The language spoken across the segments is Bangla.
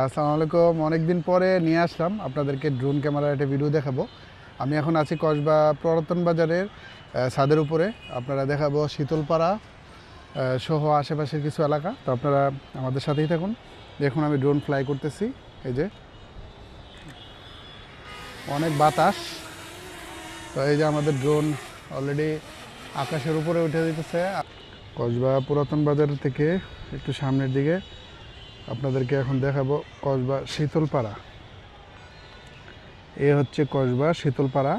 আসসালামু আলাইকুম। অনেকদিন পরে নিয়ে আসলাম। আপনাদেরকে ড্রোন ক্যামেরার একটা ভিডিও দেখাবো। আমি এখন আছি কসবা পুরাতন বাজারের ছাদের উপরে। আপনারা দেখাবো শীতলপাড়া সহ আশেপাশের কিছু এলাকা। তো আপনারা আমাদের সাথেই থাকুন। দেখুন, আমি ড্রোন ফ্লাই করতেছি। এই যে। অনেক বাতাস। তো এই যে আমাদের ড্রোন অলরেডি আকাশের উপরে উঠে দিতেছে কসবা পুরাতন বাজার থেকে একটু সামনের দিকে। আপনাদেরকে এখন দেখাবো কসবা শীতলপাড়া। এ হচ্ছে কসবা শীতলপাড়া।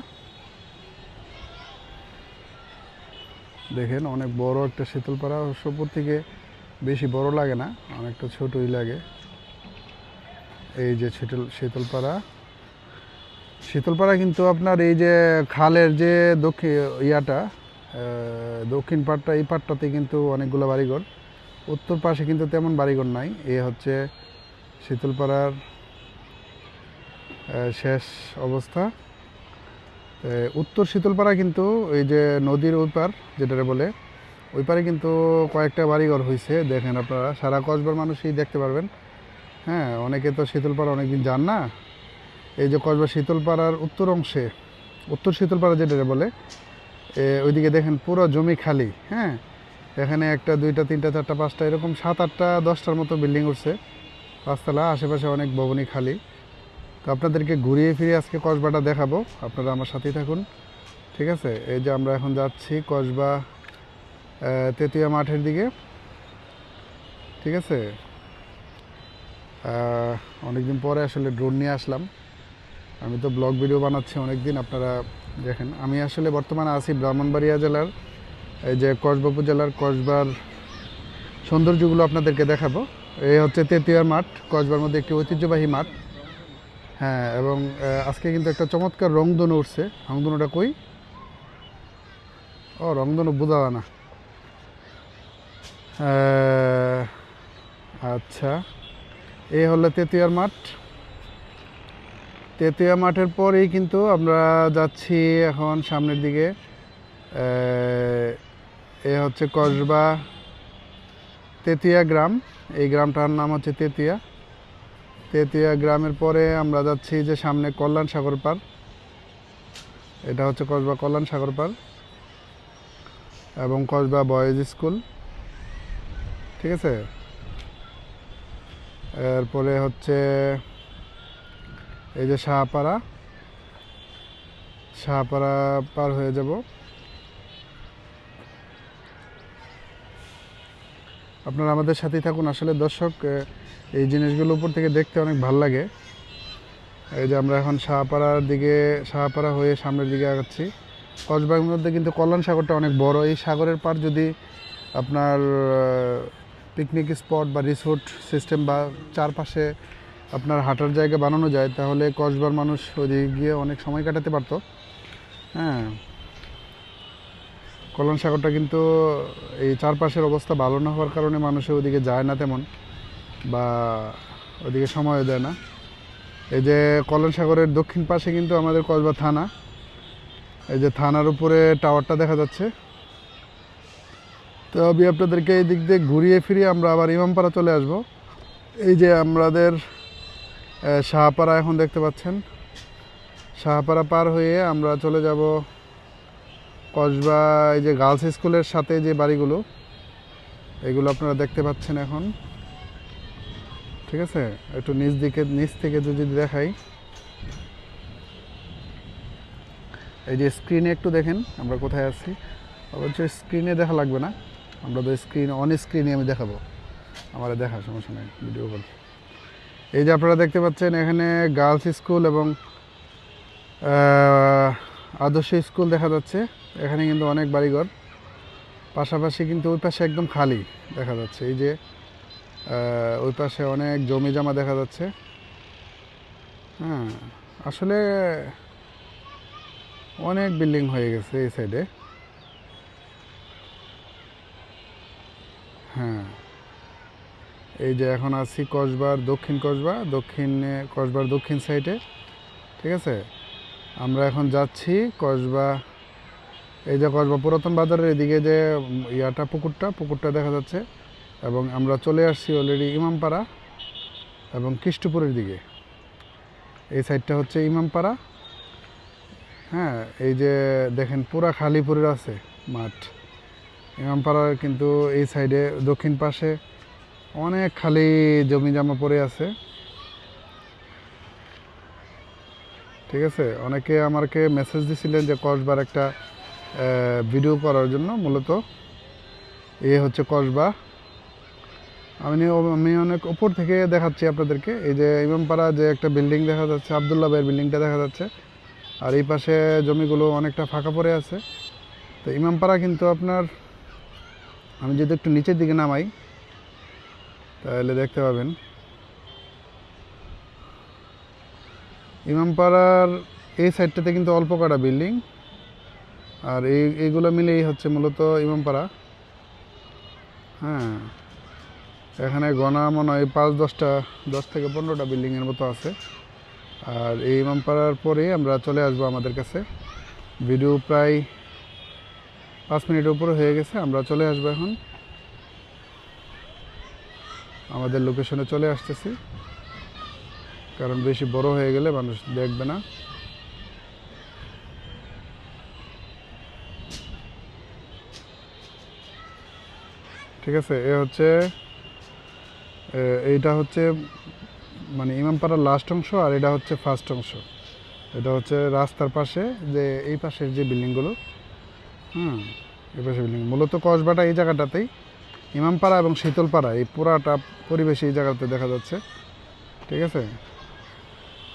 দেখেন, অনেক বড় একটা শীতলপাড়া। উপর থেকে বেশি বড় লাগে না, অনেকটা ছোটই লাগে। এই যে শীতল, শীতলপাড়া। শীতলপাড়া কিন্তু আপনার এই যে খালের যে দক্ষিণ ইয়াটা দক্ষিণ পাড়টা, এই পাড়টাতে কিন্তু অনেকগুলো বাড়িঘর। উত্তর পাশে কিন্তু তেমন বাড়িঘর নাই। এ হচ্ছে শীতলপাড়ার শেষ অবস্থা। উত্তর শীতলপাড়া কিন্তু এই যে নদীর ওই পার, যেটারে বলে, ওই পারে কিন্তু কয়েকটা বাড়িঘর হয়েছে দেখেন আপনারা। সারা কসবার মানুষই দেখতে পারবেন। হ্যাঁ অনেকে তো শীতলপাড়া অনেকদিন যান না। এই যে কসবা শীতলপাড়ার উত্তর অংশে, উত্তর শীতলপাড়া যেটা বলে ওইদিকে দেখেন পুরো জমি খালি। হ্যাঁ এখানে একটা, দুইটা, তিনটা, চারটা, পাঁচটা, এরকম সাত, আটটা, দশটার মতো বিল্ডিং উঠছে। পাঁচতলা, আশেপাশে অনেক ভবনই খালি। তো আপনাদেরকে ঘুরিয়ে ফিরিয়ে আজকে কসবাটা দেখাবো। আপনারা আমার সাথেই থাকুন। ঠিক আছে? এই যে আমরা এখন যাচ্ছি কসবা তেতুয়া মাঠের দিকে। ঠিক আছে? অনেকদিন পরে আসলে ড্রোন নিয়ে আসলাম। আমি তো ব্লগ ভিডিও বানাচ্ছি অনেকদিন, আপনারা দেখেন। আমি আসলে বর্তমানে আছি ব্রাহ্মণবাড়িয়া জেলার এই যে কসবা উপজেলার কসবার সৌন্দর্যগুলো আপনাদেরকে দেখাবো। এই হচ্ছে তেতুয়ার মাঠ, কসবার মধ্যে একটি ঐতিহ্যবাহী মাঠ। হ্যাঁ এবং আজকে কিন্তু একটা চমৎকার রংধনু উঠছে। রংধনুটা কই? ও, রংধনু বোঝা না আচ্ছা। এই হলো তেতুয়ার মাঠ। তেতুয়া মাঠের পরেই কিন্তু আমরা যাচ্ছি এখন সামনের দিকে। এ হচ্ছে কসবা তেতুয়া গ্রাম। এই গ্রামটার নাম হচ্ছে তেতুয়া। তেতুয়া গ্রামের পরে আমরা যাচ্ছি যে সামনে কল্যাণ সাগর পার। এটা হচ্ছে কসবা কল্যাণ সাগর পার এবং কসবা বয়েজ স্কুল। ঠিক আছে? এরপরে হচ্ছে এই যে শাহপাড়া। শাহপাড়া পার হয়ে যাব। আপনারা আমাদের সাথেই থাকুন। আসলে দর্শক এই জিনিসগুলো উপর থেকে দেখতে অনেক ভালো লাগে। এই যে আমরা এখন শাহপাড়ার দিকে, শাহপাড়া হয়ে সামনের দিকে আগাচ্ছি। কসবাগের মধ্যে কিন্তু কল্যাণ সাগরটা অনেক বড়। এই সাগরের পার যদি আপনার পিকনিক স্পট বা রিসোর্ট সিস্টেম বা চারপাশে আপনার হাঁটার জায়গা বানানো যায়, তাহলে কসবার মানুষ ওদিকে গিয়ে অনেক সময় কাটাতে পারতো। হ্যাঁ। কল্যাণ সাগরটা কিন্তু এই চারপাশের অবস্থা ভালো না হওয়ার কারণে মানুষে ওদিকে যায় না তেমন, বা ওদিকে সময় দেয় না। এই যে কল্যাণ সাগরের দক্ষিণ পাশে কিন্তু আমাদের কসবা থানা, এই যে থানার উপরে টাওয়ারটা দেখা যাচ্ছে। তো আমি আপনাদেরকে এই দিক দিয়ে ঘুরিয়ে ফিরিয়ে আমরা আবার ইমামপাড়া চলে আসব। এই যে আমাদের শাহপাড়া এখন দেখতে পাচ্ছেন। শাহপাড়া পার হয়ে আমরা চলে যাব কসবা, এই যে গার্লস স্কুলের সাথে যে বাড়িগুলো, এগুলো আপনারা দেখতে পাচ্ছেন এখন। ঠিক আছে? একটু নিচ দিকে, নিচ থেকে যদি দেখাই। এই যে স্ক্রিনে একটু দেখেন, আমরা কোথায় আছি? অবশ্য স্ক্রিনে দেখা লাগবে না। আমরা তো স্ক্রিন অন স্ক্রিনে আমি দেখাবো। আমার দেখা, সমস্যা নেই ভিডিও কল এই যে আপনারা দেখতে পাচ্ছেন, এখানে গার্লস স্কুল এবং আদর্শ স্কুল দেখা যাচ্ছে। এখানে কিন্তু অনেক বাড়িঘর। পাশাপাশি কিন্তু ওই পাশে একদম খালি দেখা যাচ্ছে। এই যে ওই পাশে অনেক জমি জমা দেখা যাচ্ছে। হ্যাঁ আসলে অনেক বিল্ডিং হয়ে গেছে এই সাইডে হ্যাঁ এই যে এখন আছি কসবার দক্ষিণ কসবা। দক্ষিণে, কসবার দক্ষিণ সাইডে ঠিক আছে? আমরা এখন যাচ্ছি কসবা, এই যে কসবা পুরাতন বাজারের এদিকে যে ইয়াটা, পুকুরটা পুকুরটা দেখা যাচ্ছে। এবং আমরা চলে আসছি অলরেডি ইমামপাড়া এবং কৃষ্টপুরের দিকে। এই সাইডটা হচ্ছে ইমামপাড়া। হ্যাঁ এই যে দেখেন পুরা খালি পড়ে আছে মাঠ। ইমামপাড়ার কিন্তু এই সাইডে দক্ষিণ পাশে অনেক খালি জমি জমা পড়ে আছে। ঠিক আছে? অনেকে আমাকে মেসেজ দিছিলেন যে কসবার একটা ভিডিও করার জন্য মূলত। এ হচ্ছে কসবা। আমি আমি অনেক উপর থেকে দেখাচ্ছি আপনাদেরকে। এই যে ইমামপাড়া যে একটা বিল্ডিং দেখা যাচ্ছে, আবদুল্লাহ ভাইয়ের বিল্ডিংটা দেখা যাচ্ছে। আর এই পাশে জমিগুলো অনেকটা ফাঁকা পড়ে আছে। তো ইমামপাড়া কিন্তু আপনার, আমি যদি একটু নিচের দিকে নামাই, তাহলে দেখতে পাবেন। ইমামপাড়ার এই সাইডটাতে কিন্তু অল্প কটা বিল্ডিং। আর এই, এইগুলো মিলেই হচ্ছে মূলত ইমামপাড়া। হ্যাঁ এখানে গণা মনে হয় পাঁচ দশটা, দশ থেকে পনেরোটা বিল্ডিংয়ের মতো আছে। আর এই ইমামপাড়ার পরে আমরা চলে আসব আমাদের কাছে। ভিডিও প্রায় পাঁচ মিনিটের উপরে হয়ে গেছে, আমরা চলে আসব এখন। আমাদের লোকেশনে চলে আসতেছি। কারণ বেশি বড় হয়ে গেলে মানুষ দেখবে না। ঠিক আছে, এ হচ্ছে এইটা হচ্ছে মানে ইমামপাড়ার লাস্ট অংশ আর এটা হচ্ছে ফার্স্ট অংশ। এটা হচ্ছে রাস্তার পাশে যে, এই পাশের যে বিল্ডিংগুলো হুম, এই পাশে বিল্ডিং মূলত কসবাটা এই জায়গাটাতেই, ইমামপাড়া এবং শীতলপাড়া, এই পুরাটা পরিবেশ এই জায়গাতে দেখা যাচ্ছে। ঠিক আছে?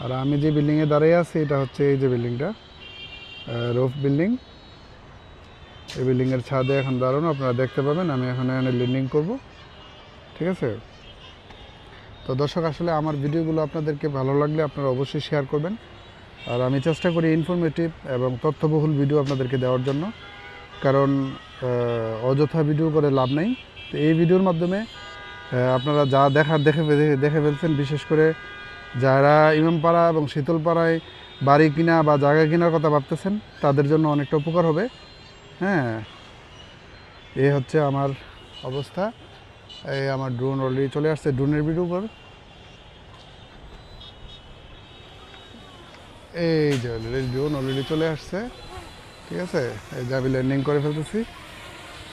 আর আমি যে বিল্ডিংয়ে দাঁড়িয়ে আছি, এটা হচ্ছে এই যে বিল্ডিংটা রোফ বিল্ডিং এই বিল্ডিংয়ের ছাদে এখন দাঁড়ানো, আপনারা দেখতে পাবেন, আমি এখন এখানে ল্যান্ডিং করব, ঠিক আছে? তো দর্শক, আসলে আমার ভিডিওগুলো আপনাদেরকে ভালো লাগলে আপনারা অবশ্যই শেয়ার করবেন। আর আমি চেষ্টা করি ইনফরমেটিভ এবং তথ্যবহুল ভিডিও আপনাদেরকে দেওয়ার জন্য, কারণ অযথা ভিডিও করে লাভ নেই। তো এই ভিডিওর মাধ্যমে আপনারা যা দেখার দেখে দেখে ফেলছেন, বিশেষ করে যারা ইমামপাড়া এবং শীতলপাড়ায় বাড়ি কিনা বা জায়গা কেনার কথা ভাবতেছেন, তাদের জন্য অনেকটা উপকার হবে। হ্যাঁ এই হচ্ছে আমার অবস্থা। এই আমার ড্রোন অলরেডি চলে আসছে ড্রোনের ভিডিও উপর। এই যে ড্রোন অলরেডি চলে আসছে, ঠিক আছে? এই যে আমি ল্যান্ডিং করে ফেলতেছি।